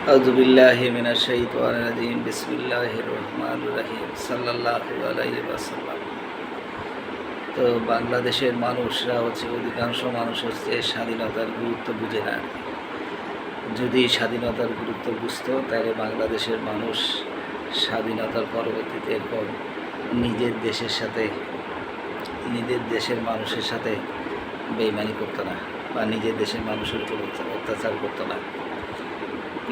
أعوذ بالله من الشيطان الرجيم بسم الله الرحمن الرحيم صلى الله عليه وسلم তো বাংলাদেশের মানুষরা হচ্ছে অধিকাংশ মানুষ হচ্ছে স্বাধীনতার গুরুত্ব বুঝে না যদি স্বাধীনতার গুরুত্ব বুঝতো তাহলে বাংলাদেশের মানুষ স্বাধীনতার পরবর্তীতে এরকম নিজের দেশের সাথে নিজের দেশের মানুষের সাথে বেইমানি করতো না বা নিজের দেশের মানুষের উপর অত্যাচার- অত্যাচার করতো না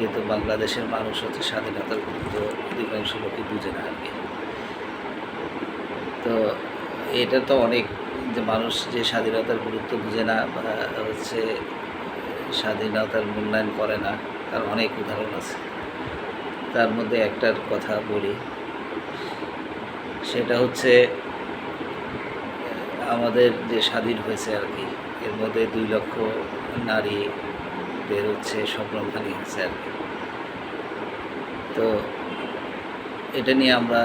কিন্তু বাংলাদেশের মানুষ হচ্ছে স্বাধীনতার গুরুত্ব অধিকাংশ লোকই বুঝে না আর কি। তো এটা তো অনেক যে মানুষ যে স্বাধীনতার গুরুত্ব বুঝে না বা হচ্ছে স্বাধীনতার মূল্যায়ন করে না, তার অনেক উদাহরণ আছে। তার মধ্যে একটার কথা বলি, সেটা হচ্ছে, আমাদের যে স্বাধীন হয়েছে আর কি, এর মধ্যে দুই লক্ষ নারী বের হচ্ছে স্বপ্নখানি হয়েছে আর তো এটা নিয়ে আমরা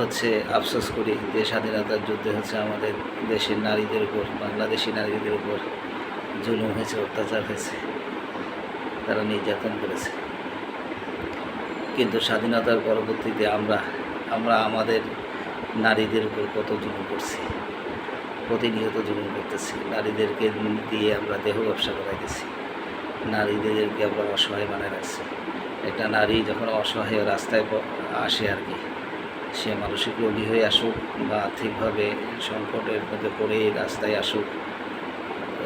হচ্ছে আফসোস করি যে স্বাধীনতার যুদ্ধে হচ্ছে আমাদের দেশের নারীদের উপর, বাংলাদেশি নারীদের উপর জুলুম হয়েছে, অত্যাচার হয়েছে। তারা নির্যাতন করেছে। কিন্তু স্বাধীনতার পরবর্তীতে আমরা আমরা আমাদের নারীদের উপর কত জুলুম করছি, প্রতিনিয়ত জুলুম করতেছি। নারীদেরকে দিয়ে আমরা দেহ ব্যবসা করাইতেছি। নারীদেরকে আমরা অসহায় বানায় রাখছি। একটা নারী যখন অসহায় রাস্তায় আসে আর কি, সে মানসিক রোগী হয়ে আসুক বা আর্থিকভাবে সংকটের মধ্যে পড়ে রাস্তায় আসুক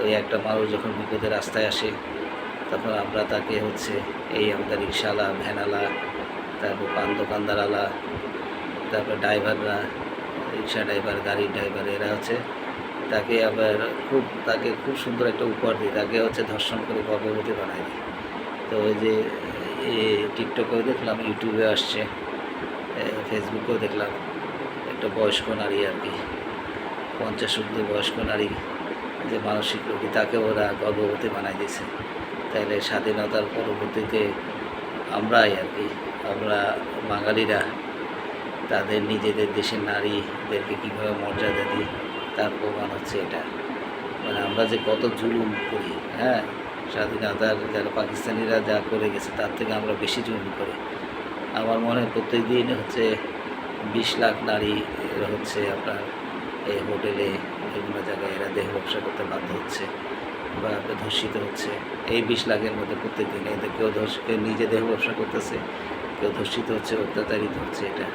ওই একটা মানুষ যখন বিপদের রাস্তায় আসে, তখন আমরা তাকে হচ্ছে এই আমাদের রিক্সাওয়ালা ভ্যানালা তারপর পান দোকানদারওয়ালা, তারপর ড্রাইভাররা রিক্সা ড্রাইভার, গাড়ির ড্রাইভার, এরা হচ্ছে তাকে আবার খুব, তাকে খুব সুন্দর একটা উপহার দিই। তাকে হচ্ছে ধর্ষণ করে গর্ভবতী বানায় দিই। তো ওই যে টিকটকেও দেখলাম ইউটিউবে আসছে ফেসবুকেও দেখলাম, একটা বয়স্ক নারী আর কি, পঞ্চাশ ঊর্ধ্ব বয়স্ক নারী, যে মানসিক রোগী, তাকে ওরা গর্ভবতী বানাই দিয়েছে। তাইলে স্বাধীনতার পরবর্তীতে আমরাই আর কি, আমরা বাঙালিরা তাদের নিজেদের দেশের নারীদেরকে কীভাবে মর্যাদা দিই তার প্রমাণ হচ্ছে এটা। মানে আমরা যে কত জুলুম করি হ্যাঁ? স্বাধীনতার যারা পাকিস্তানিরা যা করে গেছে, তার থেকে আমরা বেশি জুলুম করি। আমার মনে হয় প্রত্যেক দিন হচ্ছে বিশ লাখ নারী হচ্ছে আপনার এই হোটেলে বিভিন্ন জায়গায় এরা দেহ ব্যবসা করতে বাধ্য হচ্ছে বা ধর্ষিত হচ্ছে। এই বিশ লাখের মধ্যে প্রত্যেক দিন এদের কেউ ধর্ষ, কেউ নিজে দেহ ব্যবসা করতেছে, কেউ ধর্ষিত হচ্ছে, অত্যাচারিত হচ্ছে এটা।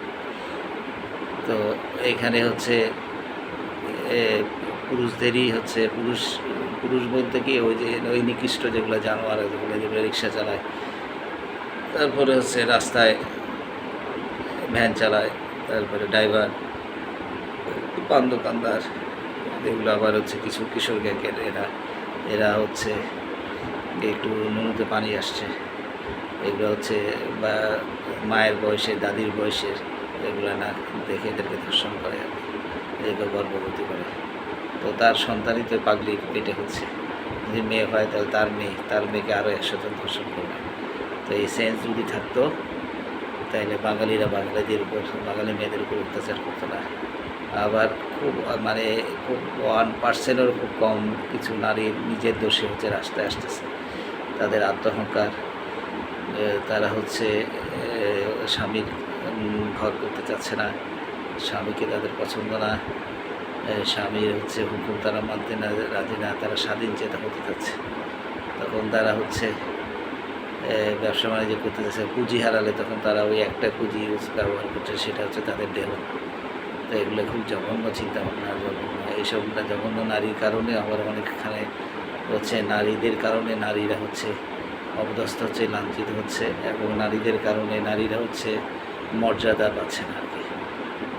তো এখানে হচ্ছে পুরুষদেরই হচ্ছে, পুরুষ পুরুষ বলতে কি, ওই যে ওই নিকৃষ্ট যেগুলো জানোয়ার, যেগুলো যেগুলো রিক্সা চালায় তারপরে হচ্ছে রাস্তায় ভ্যান চালায়, তারপরে ড্রাইভার পান দোকানদার এগুলো আবার হচ্ছে কিছু কিশোর গ্যাংয়ের, এরা এরা হচ্ছে একটু নুনুতে পানি আসছে এগুলো হচ্ছে বা, মায়ের বয়সে, দাদির বয়সের, এগুলো না দেখে এদেরকে ধর্ষণ করে আর কি। এদেরকে গর্ভবতী করে। তো তার সন্তানই তো পাগলি পেটে হচ্ছে। যদি মেয়ে হয় তাহলে তার মেয়ে, তার মেয়েকে আরও একশো জন ধর্ষণ করবে। তো এই সেন্স যদি থাকতো, তাহলে বাঙালিরা বাঙালিদের উপর, বাঙালি মেয়েদের উপর অত্যাচার করতো না। আবার খুব মানে খুব ওয়ান পার্সেন্টেরও খুব কম কিছু নারী নিজের দোষে হচ্ছে রাস্তায় আসতেছে। তাদের আত্মহংকার তারা হচ্ছে স্বামীর ঘর করতে চাচ্ছে না। স্বামীকে তাদের পছন্দ না স্বামীর হচ্ছে হুকুম তারা মানতে না, রাজি না, তারা স্বাধীন চেতা হতে চাচ্ছে। তখন তারা হচ্ছে ব্যবসা বাণিজ্য করতে চাচ্ছে পুঁজি হারালে তখন তারা ওই একটা পুঁজি ব্যবহার করছে, সেটা হচ্ছে তাদের দেহ। তো এগুলো খুব জঘন্য চিন্তা ভাবনা জঘন্য। এইসব জঘন্য নারীর কারণে আবার অনেকখানে হচ্ছে নারীদের কারণে নারীরা হচ্ছে অবদস্থ হচ্ছে, লাঞ্ছিত হচ্ছে, এবং নারীদের কারণে নারীরা হচ্ছে মর্যাদা পাচ্ছে না আর কি।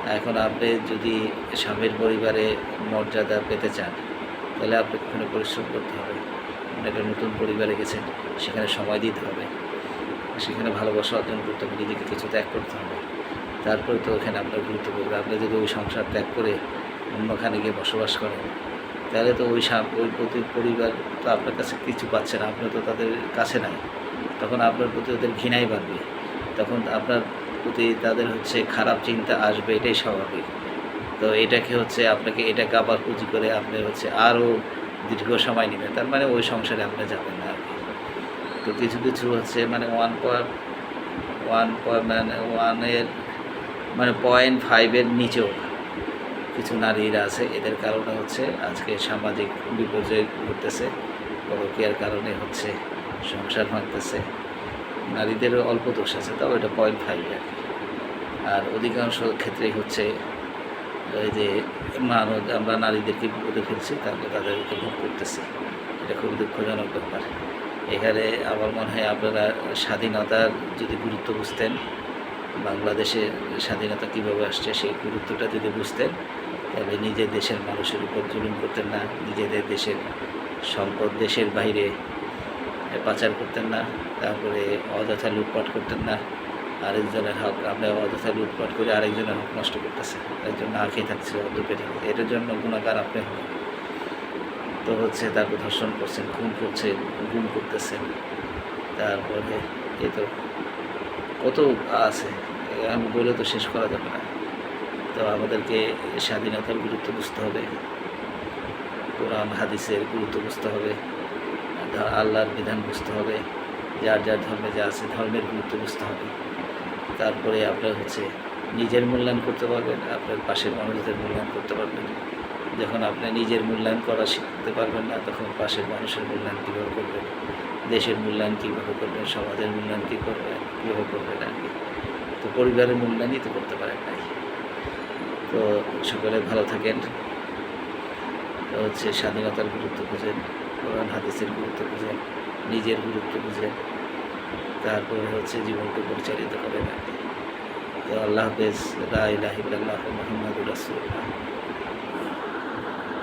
এখন আপনি যদি স্বামীর পরিবারে মর্যাদা পেতে চান, তাহলে আপনাকে ওখানে পরিশ্রম করতে হবে। আপনি একটা নতুন পরিবারে গেছেন, সেখানে সময় দিতে হবে। সেখানে ভালোবাসা অর্জন করতে হবে, নিজেকে কিছু ত্যাগ করতে হবে। তারপরে তো ওখানে আপনার গুরুত্ব পড়বে। আপনি যদি ওই সংসার ত্যাগ করে অন্যখানে গিয়ে বসবাস করেন, তাহলে তো ওই ওই প্রতি পরিবার তো আপনার কাছে কিছু পাচ্ছে না। আপনি তো তাদের কাছে নাই। তখন আপনার প্রতি ওদের ঘৃণাই বাড়বে। তখন আপনার প্রতি তাদের হচ্ছে খারাপ চিন্তা আসবে, এটাই স্বাভাবিক। তো এটাকে হচ্ছে আপনাকে, এটাকে আবার পুঁজি করে আপনি হচ্ছে আরও দীর্ঘ সময় নেবেন। তার মানে ওই সংসারে আপনি যাবেন না আর কি। তো কিছু কিছু হচ্ছে মানে ওয়ান পয়েন্ট ওয়ান পয়েন্ট মানে ওয়ানের মানে পয়েন্ট ফাইভের নিচেও কিছু নারীরা আছে, এদের কারণে হচ্ছে আজকে সামাজিক বিপর্যয় ঘটতেছে, পরকীয়ার কারণে হচ্ছে সংসার ভাঙতেছে। নারীদেরও অল্প দোষ আছে, তাও এটা পয়েন্ট ফাইভ আর আর অধিকাংশ ক্ষেত্রেই হচ্ছে ওই যে মানুষ, আমরা নারীদেরকে বিপদে ফেলছি, তারপরে তাদেরকে ভোগ করতেছি। এটা খুবই দুঃখজনক ব্যাপার। এখানে আমার মনে হয় আপনারা স্বাধীনতার যদি গুরুত্ব বুঝতেন, বাংলাদেশে স্বাধীনতা কীভাবে আসছে সেই গুরুত্বটা যদি বুঝতেন, তাহলে নিজের দেশের মানুষের উপর জুলুম করতেন না, নিজেদের দেশের সম্পদ দেশের বাইরে পাচার করতেন না, তারপরে অযথা লুটপাট করতেন না। আরেকজনের হক, আমরা অযথা লুটপাট করে আরেকজনের হক নষ্ট করতেছে। একজন না খেয়ে থাকছে অর্ধ পেটে? এটার জন্য গুণাগার আপনি হবেন তো হচ্ছে তারপর ধর্ষণ করছেন, খুন করছেন গুম করতেছেন। তারপরে এ তো কত আছে, আমি বলে তো শেষ করা যাবে না। তো আমাদেরকে স্বাধীনতার গুরুত্ব বুঝতে হবে। কোরআন, হাদিসের গুরুত্ব বুঝতে হবে। আল্লাহর বিধান বুঝতে হবে, যার যার ধর্মে যা আছে ধর্মের গুরুত্ব বুঝতে হবে। তারপরে আপনার হচ্ছে নিজের মূল্যায়ন করতে পারবেন, আপনার পাশের মানুষদের মূল্যায়ন করতে পারবেন। যখন আপনি নিজের মূল্যায়ন করা শিখতে পারবেন না, তখন পাশের মানুষের মূল্যায়ন কীভাবে করবেন? দেশের মূল্যায়ন কীভাবে করবেন? সমাজের মূল্যায়ন কী করবেন? কীভাবে করবেন আর কি? তো পরিবারের মূল্যায়নই তো করতে পারেন নাই। তো সকলে ভালো থাকেন। হচ্ছে স্বাধীনতার গুরুত্ব বুঝেন। কোরআন, হাদিসের গুরুত্ব বুঝেন নিজের গুরুত্ব বুঝেন তারপরে হচ্ছে জীবনকে পরিচালিত করেন আর কি তো আল্লাহ হাফেজ, লা ইলাহা রাসুল্লাহ